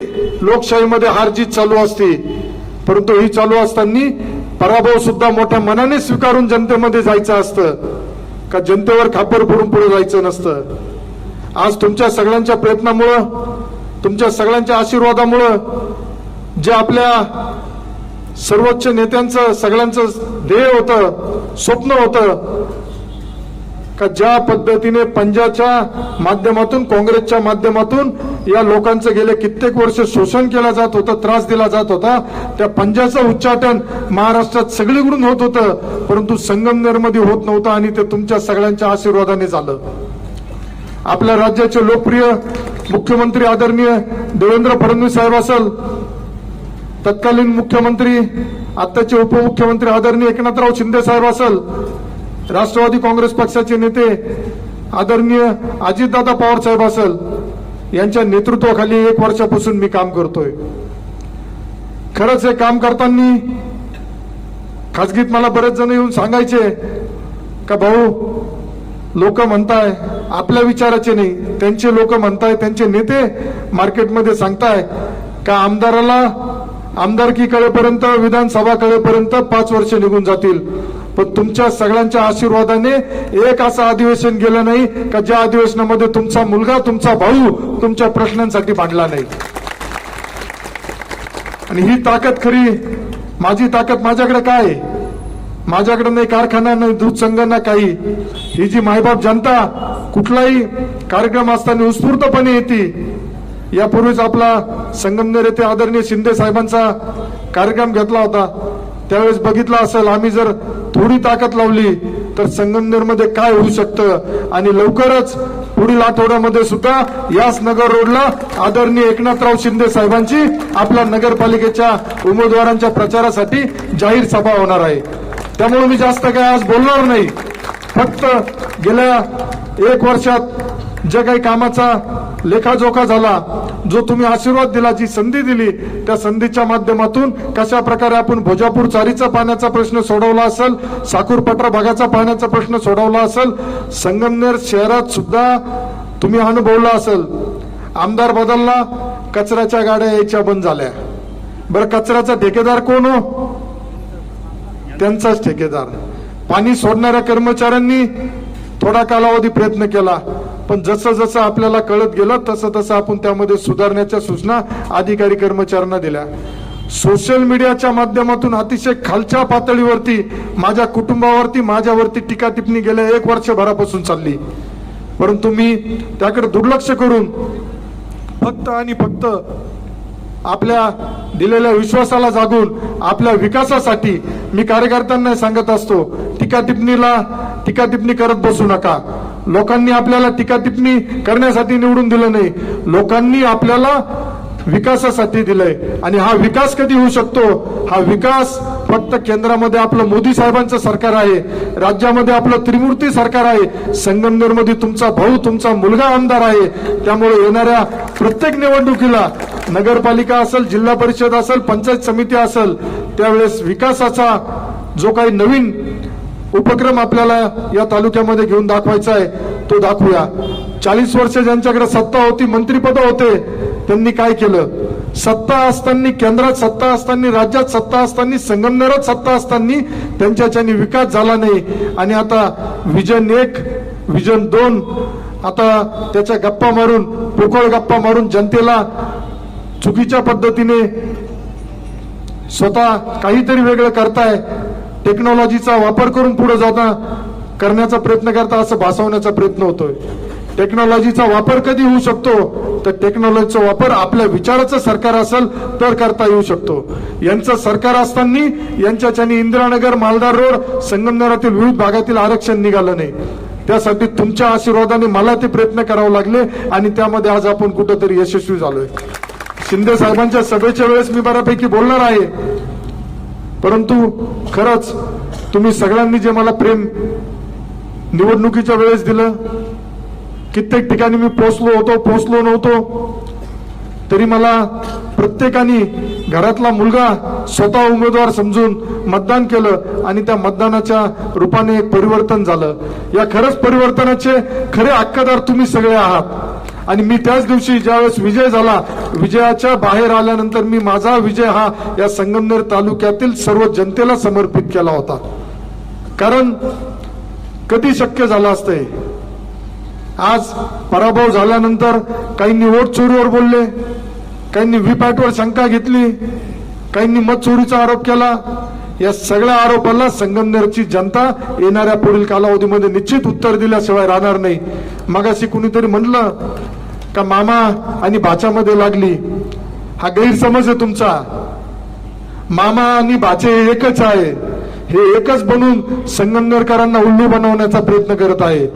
लोकशाहीमध्ये हार जीत चालू असते परंतु ही चालू असताना पराभव सुद्धा मोठ्या मनाने स्वीकारून जनतेमध्ये जायचं असतं. का जनतेवर खापर फोडून पुढे जायचं नसतं. आज तुमच्या सगळ्यांच्या प्रयत्नामुळं तुमच्या सगळ्यांच्या आशीर्वादामुळं जे आपल्या सर्वोच्च नेत्यांचं सगळ्यांचं ध्येय होतं स्वप्न होतं का ज्या पद्धतीने पंजाच्या माध्यमातून काँग्रेसच्या माध्यमातून या लोकांचं गेले कित्येक वर्ष शोषण केलं जात होतं त्रास दिला जात होता त्या पंजाचं उच्चाटन महाराष्ट्रात सगळीकडून होत होतं परंतु संगमनेरमध्ये होत नव्हतं आणि ते तुमच्या सगळ्यांच्या आशीर्वादाने झालं. आपल्या राज्याचे लोकप्रिय मुख्यमंत्री आदरणीय देवेंद्र फडणवीस साहेब असेल तत्कालीन मुख्यमंत्री आत्ताचे उपमुख्यमंत्री आदरणीय एकनाथराव शिंदे साहेब असल राष्ट्रवादी काँग्रेस पक्षाचे नेते आदरणीय अजितदादा पवार साहेब असल यांच्या नेतृत्वाखाली एक वर्षापासून मी काम करतोय. खरंच हे काम करताना खाजगीत मला बरेच जण येऊन सांगायचे का भाऊ लोक म्हणताय आपल्या विचाराचे नाही त्यांचे लोक म्हणताय त्यांचे नेते मार्केटमध्ये सांगताय का आमदाराला आमदारकी कळेपर्यंत विधानसभा कळेपर्यंत पाच वर्ष निघून जातील. पण तुमच्या सगळ्यांच्या आशीर्वादाने एक असं अधिवेशन गेलं नाही का ज्या अधिवेशनामध्ये तुमचा मुलगा तुमचा भाऊ तुमच्या प्रश्नांसाठी मांडला नाही. आणि ही ताकद खरी माझी ताकद माझ्याकडे काय? माझ्याकडे नाही कारखाना नाही दूध संघ ना काही. ही जी मायबाप जनता कुठलाही कार्यक्रम असताना उत्स्फूर्तपणे येते. यापूर्वीच आपला संगमनेर येथे आदरणीय शिंदे साहेबांचा कार्यक्रम घेतला होता. त्यावेळेस बघितला असेल आम्ही जर थोडी ताकद लावली तर संगमनेरमध्ये काय होऊ शकतं? आणि लवकरच पुढील आठवड्यामध्ये सुद्धा याच नगर रोडला आदरणीय एकनाथराव शिंदे साहेबांची आपल्या नगरपालिकेच्या उमेदवारांच्या प्रचारासाठी जाहीर सभा होणार आहे. त्यामुळे मी जास्त काय आज बोलणार नाही. फक्त गेल्या एक वर्षात जे काही कामाचा लेखाजोखा झाला जो तुम्ही आशीर्वाद दिला जी संधी दिली त्या संधीच्या माध्यमातून कशा प्रकारे आपण भोजापूर चारीचा पाण्याचा प्रश्न सोडवला असेल साकूर भागाचा पाण्याचा प्रश्न सोडवला असेल संगमनेर शहरात सुद्धा तुम्ही अनुभवला असेल आमदार बदलला कचऱ्याच्या गाड्या यायच्या बंद झाल्या. बरं कचऱ्याचा ठेकेदार कोण हो? त्यांचाच ठेकेदार. पाणी सोडणाऱ्या कर्मचाऱ्यांनी थोडा कालावधी प्रयत्न केला. पण जसं जसं आपल्याला कळत गेलं तसं तसं आपण त्यामध्ये सुधारण्याच्या सूचना अधिकारी कर्मचाऱ्यांना दिल्या. सोशल मीडियाच्या माध्यमातून अतिशय खालच्या पातळीवरती माझ्या कुटुंबावरती माझ्यावरती टीका टिप्पणी गेल्या एक वर्षभरापासून चालली. परंतु मी त्याकडे दुर्लक्ष करून फक्त आणि फक्त आपल्या दिलेल्या विश्वासाला जागून आपल्या विकासासाठी मी कार्यकर्त्यांना सांगत असतो टीका टिप्पणीला टीका टिप्पणी करत बसू नका. लोकांनी आपल्याला टीका टिप्पणी करण्यासाठी निवडून दिलं नाही. लोकांनी आपल्याला विकासासाठी दिलंय. आणि हा विकास कधी होऊ शकतो? हा विकास फक्त केंद्रामध्ये आपलं मोदी साहेबांचं सरकार आहे. राज्यामध्ये आपलं त्रिमूर्ती सरकार आहे. संगमनेरमध्ये तुमचा भाऊ तुमचा मुलगा आमदार आहे. त्यामुळे येणाऱ्या प्रत्येक निवडणुकीला नगरपालिका असेल जिल्हा परिषद असेल पंचायत समिती असेल त्यावेळेस विकासाचा जो काही नवीन उपक्रम आपल्याला या तालुक्यामध्ये घेऊन दाखवायचा आहे तो दाखवूया. चाळीस वर्ष ज्यांच्याकडे सत्ता होती मंत्रीपद होते त्यांनी काय केलं? सत्ता असताना केंद्रात सत्ता असताना राज्यात सत्ता असताना संगमनेरात सत्ता असताना त्यांच्याच्यानी विकास झाला नाही. आणि आता विजन एक विजन दोन आता त्याच्या गप्पा मारून पोकळ गप्पा मारून जनतेला चुकीच्या पद्धतीने स्वतः काहीतरी वेगळं करताय टेक्नॉलॉजीचा वापर करून पुढे जाता करण्याचा प्रयत्न करता असं भासवण्याचा प्रयत्न होतोय. टेक्नॉलॉजीचा वापर कधी होऊ शकतो? तर टेक्नॉलॉजीचा वापर आपल्या विचाराचं सरकार असेल तर करता येऊ शकतो. यांचं सरकार असताना यांच्याच्यानी इंदिरानगर मालदार रोड संगमनेरातील विविध भागातील आरक्षण निघालं नाही. त्यासाठी तुमच्या आशीर्वादाने मला ते प्रयत्न करावे लागले आणि त्यामध्ये आज आपण कुठंतरी यशस्वी झालोय. शिंदे साहेबांच्या सभेच्या वेळेस मी बऱ्यापैकी बोलणार आहे. परंतु खरंच तुम्ही सगळ्यांनी जे मला प्रेम निवडणुकीच्या वेळेस दिलं कित्येक ठिकाणी मी पोचलो होतो पोचलो नव्हतो तरी मला प्रत्येकाने घरातला मुलगा स्वतः उमेदवार समजून मतदान केलं आणि त्या मतदानाच्या रूपाने एक परिवर्तन झालं. या खरंच परिवर्तनाचे खरे हक्कदार तुम्ही सगळे आहात. आणि मी त्याच दिवशी ज्यावेळेस विजय झाला विजयाच्या बाहेर आल्यानंतर मी माझा विजय हा या संगमनेर तालुक्यातील सर्व जनतेला समर्पित केला होता. कारण कधी शक्य झालं असतंय आज पराभव झाल्यानंतर काहींनी वोट चोरीवर बोलले काहींनी व्हीपॅटवर शंका घेतली काहींनी मत चोरीचा आरोप केला. या सगळ्या आरोपाला संगमनेरची जनता येणाऱ्या पुढील कालावधीमध्ये निश्चित उत्तर दिल्याशिवाय राहणार नाही. मगाशी कुणीतरी म्हणलं का मामा आणि बाच्यामध्ये लागली? हा गैरसमज आहे तुमचा. मामा आणि बाचे हे एकच आहे. हे एकच बनून संगमनेरकरांना उल्लू बनवण्याचा प्रयत्न करत आहे.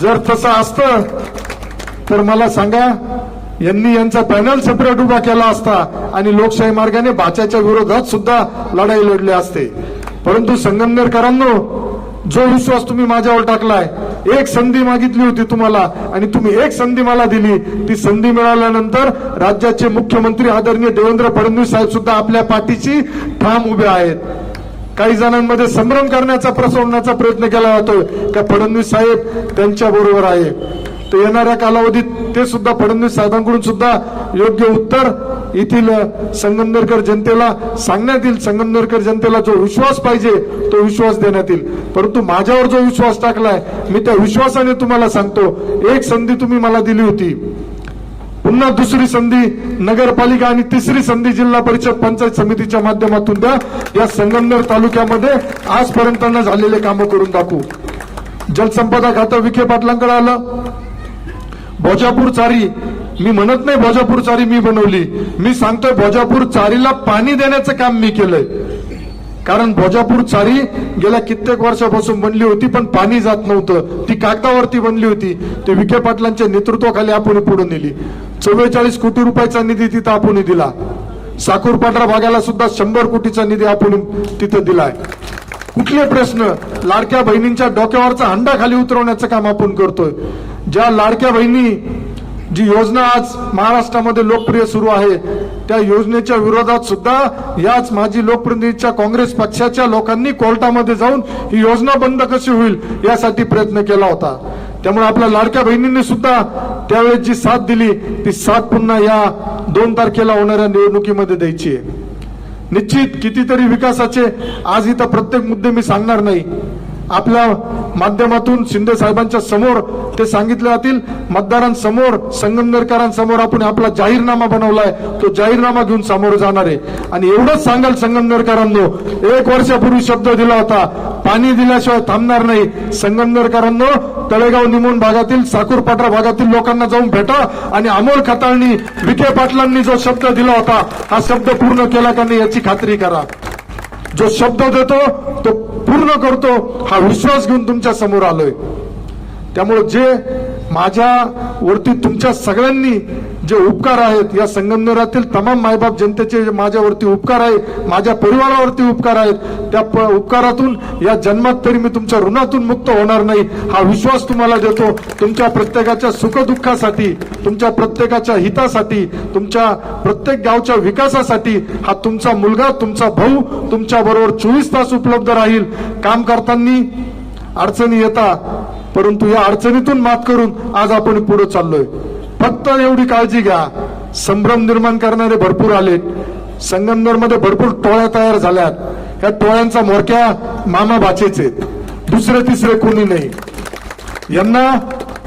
जर तसं असतं तर मला सांगा यांनी यांचा पॅनल सेपरेट उभा केला असता आणि लोकशाही मार्गाने बाच्याच्या विरोधात सुद्धा लढाई लढली असते. परंतु संगमनेरकरांनो जो विश्वास तुम्ही माझ्यावर टाकलाय एक संधी मागितली होती तुम्हाला आणि तुम्ही एक संधी मला दिली. ती संधी मिळाल्यानंतर राज्याचे मुख्यमंत्री आदरणीय देवेंद्र फडणवीस साहेब सुद्धा आपल्या पाठीशी ठाम उभे आहेत. काही जणांमध्ये संभ्रम करण्याचा प्रसवण्याचा प्रयत्न केला जातोय. का फडणवीस साहेब त्यांच्या बरोबर आहे. तर येणाऱ्या कालावधीत ते सुद्धा फडणवीस साहेबांकडून सुद्धा योग्य उत्तर येथील संगमनेरकर जनतेला सांगण्यात येईल संगमनेरकर जनतेला जो विश्वास पाहिजे तो विश्वास देण्यात येईल. परंतु माझ्यावर जो विश्वास टाकलाय मी त्या विश्वासाने तुम्हाला सांगतो एक संधी तुम्ही मला दिली होती. पुन्हा दुसरी संधी नगरपालिका आणि तिसरी संधी जिल्हा परिषद पंचायत समितीच्या माध्यमातून द्या. या संगमनेर तालुक्यामध्ये आजपर्यंत झालेले कामं करून दाखवू. जलसंपदा खातं विखे पाटलांकडे आलं. भोजापूर चारी मी म्हणत नाही भोजापूर चारी मी बनवली. मी सांगतोय भोजापूर चारीला पाणी देण्याचं काम मी केलंय. कारण भोजापूर चारी गेल्या कित्येक वर्षापासून बनली होती पण पाणी जात नव्हतं. ती कागदावरती बनली होती. ते विखे पाटलांच्या नेतृत्वाखाली आपण पुढे नेली. चव्वेचाळीस कोटी रुपयाचा निधी तिथं आपण दिला. साकूरपांढरा भागाला सुद्धा शंभर कोटीचा निधी आपण तिथं दिलाय. कुठले प्रश्न? लाडक्या बहिणींच्या डोक्यावरचा हंडा खाली उतरवण्याचं काम आपण करतोय. ज्या लाडक्या बहिणी जी योजना आज महाराष्ट्रामध्ये लोकप्रिय सुरू आहे त्या योजनेच्या विरोधात सुद्धा याच माजी लोकप्रतिनिधीच्या काँग्रेस पक्षाच्या लोकांनी कोर्टामध्ये जाऊन ही योजना बंद कशी होईल यासाठी प्रयत्न केला होता. त्यामुळे आपल्या लाडक्या बहिणींनी सुद्धा त्यावेळेस जी साथ दिली ती साथ पुन्हा या दोन तारखेला होणाऱ्या निवडणुकीमध्ये द्यायची आहे. निश्चित कितीतरी विकासाचे आज इथं प्रत्येक मुद्दे मी सांगणार नाही आपल्या माध्यमातून शिंदे साहेबांच्या समोर ते सांगितले जातील. मतदारांसमोर संगमनेरकरांसमोर आपण आपला जाहीरनामा बनवलाय. तो जाहीरनामा घेऊन समोर जाणार आहे. आणि एवढंच सांगाल संगमनेरकरांनो एक वर्षापूर्वी शब्द दिला होता. पाणी दिल्याशिवाय थांबणार नाही. संगमनेरकरांनो तळेगाव निमोन भागातील साकूरपाट्रा भागातील लोकांना जाऊन भेटा आणि अमोल खताळनी विखे पाटलांनी जो शब्द दिला होता हा शब्द पूर्ण केला का नाही याची खात्री करा. जो शब्द देतो तो पूर्ण करतो हा विश्वास घेऊन तुमच्यासमोर आलोय. त्यामुळे जे माझ्या वरती तुमच्या सगळ्यांनी जे उपकार आहेत या संगमनेरातील तमाम मायबाप जनतेचे जे माझ्यावरती उपकार आहे माझ्या परिवारावरती उपकार आहेत त्या प- उपकारातून या जन्मात तरी मी तुमच्या ऋणातून मुक्त होणार नाही हा विश्वास तुम्हाला देतो. तुमच्या प्रत्येकाच्या सुखदुःखासाठी तुमच्या प्रत्येकाच्या हितासाठी तुमच्या प्रत्येक गावच्या विकासासाठी हा तुमचा मुलगा तुमचा भाऊ तुमच्या बरोबर चोवीस तास उपलब्ध राहील. काम करताना अडचणी येता परंतु या अडचणीतून मात करून आज आपण पुढे चाललोय. फक्त एवढी काळजी घ्या. संभ्रम निर्माण करणारे भरपूर आलेत. संगमनेरमध्ये भरपूर टोळ्या तयार झाल्यात. या टोळ्यांचा मोरक्या मामा भाचेच आहेत. दुसरे तिसरे कोणी नाही. यांना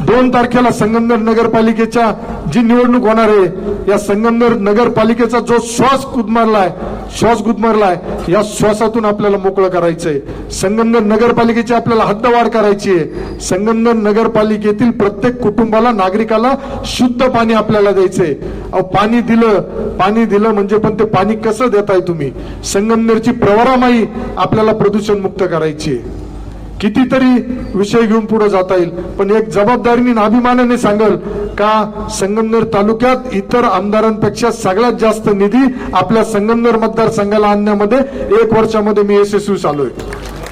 दोन तारखेला संगमनेर नगरपालिकेच्या जी निवडणूक होणार आहे या संगमनेर नगरपालिकेचा जो श्वास गुदमरलाय श्वास गुदमरलाय या श्वासातून आपल्याला मोकळं करायचंय. संगमनेर नगरपालिकेची आपल्याला हद्दवाढ करायची आहे संगमनेर नगरपालिकेतील प्रत्येक कुटुंबाला नागरिकाला शुद्ध पाणी आपल्याला द्यायचंय. अहो पाणी दिलं पाणी दिलं म्हणजे पण ते पाणी कसं देताय तुम्ही? संगमनेरची प्रवरामाई आपल्याला प्रदूषण मुक्त करायची आहे कितीतरी विषय घेऊन पुढे जाता येईल. पण एक जबाबदारीने अभिमानाने सांगल का संगमनेर तालुक्यात इतर आमदारांपेक्षा सगळ्यात जास्त निधी आपल्या संगमनेर मतदारसंघाला आणण्यामध्ये एक वर्षामध्ये मी यशस्वी झालोय.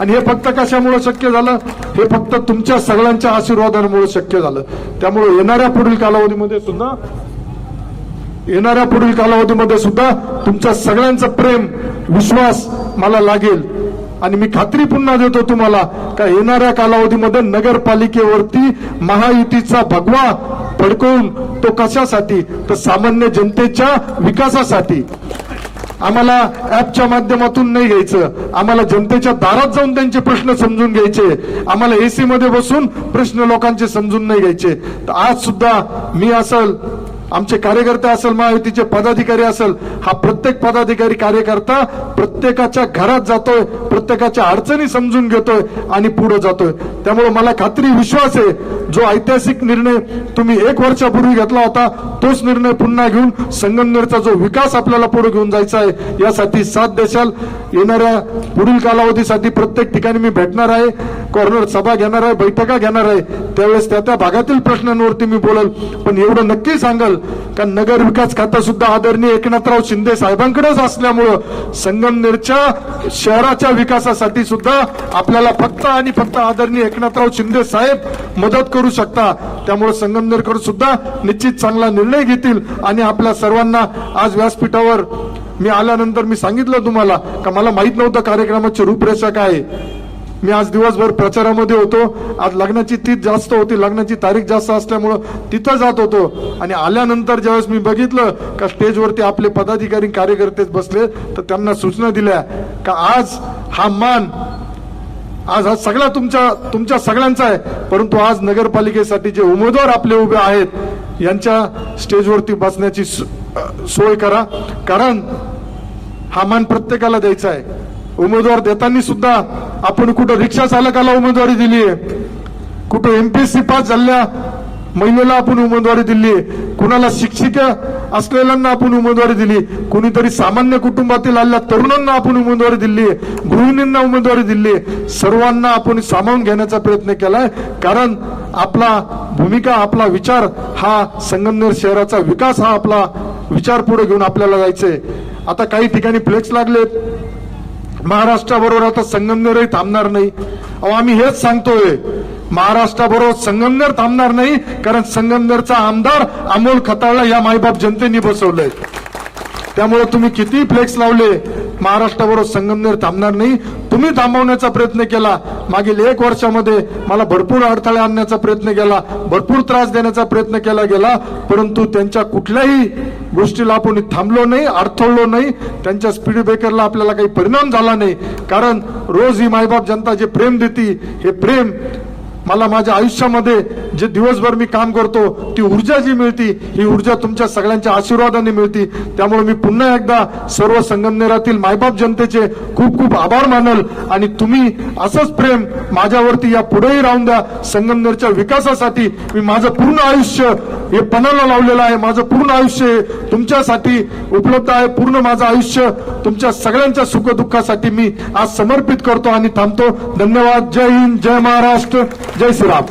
आणि हे फक्त कशामुळे शक्य झालं? हे फक्त तुमच्या सगळ्यांच्या आशीर्वादांमुळे शक्य झालं. त्यामुळे येणाऱ्या पुढील कालावधीमध्ये सुद्धा येणाऱ्या पुढील कालावधीमध्ये सुद्धा तुमच्या सगळ्यांचं प्रेम विश्वास मला लागेल. आणि मी खात्री पुन्हा देतो तुम्हाला का येणाऱ्या कालावधीमध्ये नगरपालिकेवरती महायुतीचा भगवा फडकवून तो कशासाठी? तर सामान्य जनतेच्या विकासासाठी. आम्हाला ऍपच्या माध्यमातून नाही घ्यायचं. आम्हाला जनतेच्या दारात जाऊन त्यांचे प्रश्न समजून घ्यायचे. आम्हाला एसी मध्ये बसून प्रश्न लोकांचे समजून नाही घ्यायचे. तर आज सुद्धा मी असल आमचे कार्यकर्ते असेल महायुतीचे पदाधिकारी असेल हा प्रत्येक पदाधिकारी कार्यकर्ता प्रत्येकाच्या घरात जातोय प्रत्येकाच्या अडचणी समजून घेतोय आणि पुढे जातोय. त्यामुळे मला खात्री विश्वास आहे जो ऐतिहासिक निर्णय तुम्ही एक वर्षापूर्वी घेतला होता तोच निर्णय पुन्हा घेऊन संगमनेरचा जो विकास आपल्याला पुढे घेऊन जायचा आहे यासाठी साथ देशाल. येणाऱ्या पुढील कालावधीसाठी प्रत्येक ठिकाणी मी भेटणार आहे कॉर्नर सभा घेणार आहे बैठका घेणार आहे त्यावेळेस त्या त्या भागातील प्रश्नांवरती मी बोलल. पण एवढं नक्की सांगाल का नगर विकास खातं सुद्धा आदरणीय एकनाथराव शिंदे साहेबांकडेच असल्यामुळं संगमनेरच्या शहराच्या विकासासाठी सुद्धा आपल्याला फक्त आणि फक्त आदरणीय एकनाथराव शिंदे साहेब मदत करू शकता त्यामुळे संगमनेरकर सुद्धा निश्चित चांगला निर्णय घेतील आणि आपल्या सर्वांना आज व्यासपीठावर मी आल्यानंतर मी सांगितलं तुम्हाला का मला माहीत नव्हतं कार्यक्रमाची रूपरेषा काय आहे. मी आज दिवसभर प्रचारामध्ये होतो. आज लग्नाची तीच जास्त होती. लग्नाची तारीख जास्त असल्यामुळं तिथं जात होतो. आणि आल्यानंतर ज्यावेळेस मी बघितलं का स्टेजवरती आपले पदाधिकारी कार्यकर्तेच बसले तर त्यांना सूचना दिल्या का आज हा मान आज हा सगळा तुमच्या तुमच्या सगळ्यांचा आहे. परंतु आज नगरपालिकेसाठी जे उमेदवार आपले उभे आहेत यांच्या स्टेजवरती बसण्याची सोय करा. कारण हा मान प्रत्येकाला द्यायचा आहे. उमेदवार देताना सुद्धा आपण कुठं रिक्षा चालकाला उमेदवारी दिली आहे? कुठं एमपीएससी पास झालेल्या महिलेला आपण उमेदवारी दिली आहे? कुणाला शिक्षिका असलेल्यांना आपण उमेदवारी दिली कुणीतरी सामान्य कुटुंबातील आलेल्या तरुणांना आपण उमेदवारी दिली गृहिणींना उमेदवारी दिली सर्वांना आपण सामावून घेण्याचा प्रयत्न केलाय. कारण आपला भूमिका आपला विचार हा संगमनेर शहराचा विकास हा आपला विचार पुढे घेऊन आपल्याला जायचंय. आता काही ठिकाणी फ्लेक्स लागलेत. महाराष्ट्राबरोबर आता संगमनेरही थांबणार नाही. अहो आम्ही हेच सांगतोय. महाराष्ट्राबरोबर संगमनेर थांबणार नाही कारण संगमनेरचा आमदार अमोल खताळला या मायबाप जनतेने बसवलंय. त्यामुळे तुम्ही किती फ्लेक्स लावले महाराष्ट्राबरोबर संगमनेर थांबणार नाही. तुम्ही थांबवण्याचा प्रयत्न केला. मागील एक वर्षामध्ये मला भरपूर अडथळे आणण्याचा प्रयत्न केला. भरपूर त्रास देण्याचा प्रयत्न केला गेला. परंतु त्यांच्या कुठल्याही गोष्टीला आपण थांबलो नाही अडथळलो नाही. त्यांच्या स्पीड ब्रेकरला आपल्याला काही परिणाम झाला नाही. कारण रोज ही मायबाप जनता जे प्रेम देते हे प्रेम मला माझ्या आयुष्यामध्ये जे दिवसभर मी काम करतो ती ऊर्जा जी मिळती ही ऊर्जा तुमच्या सगळ्यांच्या आशीर्वादाने मिळती. त्यामुळे मी पुन्हा एकदा सर्व संगमनेरातील मायबाप जनतेचे खूप खूप आभार मानल. आणि तुम्ही असंच प्रेम माझ्यावरती या पुढेही राहून द्या. संगमनेरच्या विकासासाठी मी माझं पूर्ण आयुष्य हे पणाला लावलेलं आहे. माझं पूर्ण आयुष्य हे तुमच्यासाठी उपलब्ध आहे. पूर्ण माझं आयुष्य तुमच्या सगळ्यांच्या सुखदुःखासाठी मी आज समर्पित करतो आणि थांबतो. धन्यवाद. जय हिंद. जय महाराष्ट्र. जय श्रीराम